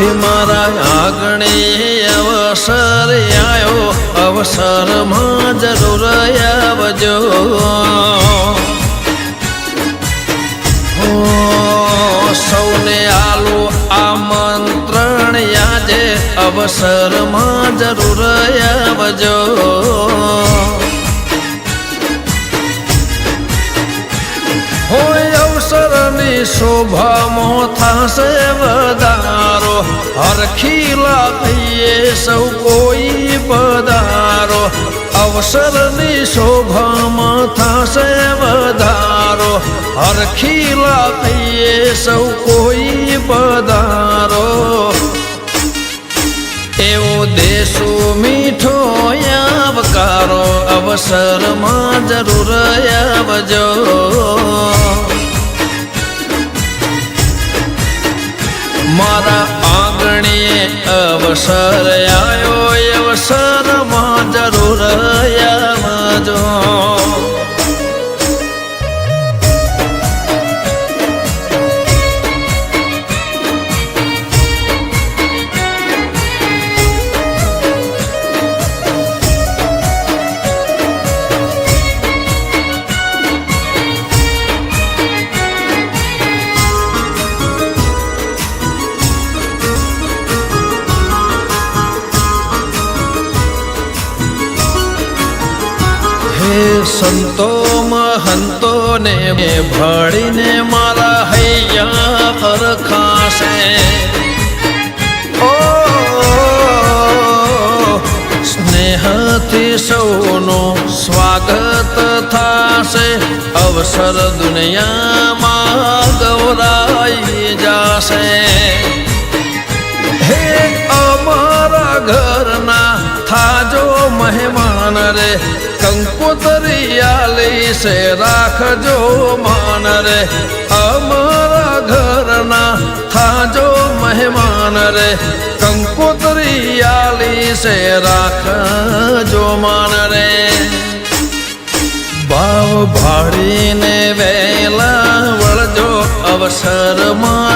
હે મારા આગણે અવસર આવ્યો અવસરમાં જરૂર આવજો. સૌને આલો આમંત્રણ આજે. અવસરમાં જરૂર આવજો. હોય અવસરની શોભામાં થશે હરખીલા થઈએ સૌ કોઈ પધારો. અવસરની શોભામાં થશે વધારો. હરખીલા થઈએ સૌ કોઈ પધારો. એવો દેશો મીઠો આવકારો, અવસરમાં જરૂર આવજો. મારા આંગણીએ અવસર આવ્યો અવસરમાં જરૂર આવજો સંતો મહંતો ને ભળીને મારા હૈયા હરખાશે સ્નેહથી સૌનું સ્વાગત થાશે. અવસર દુનિયામાં ગૌરાઈ છે રાખજો માન રે. અમારા ઘરના થાજો મહેમાન રે. કંકોતરી આલી સે રાખજો માન રે. ભાવ ભાડીને વેલા વળજો અવસરમાં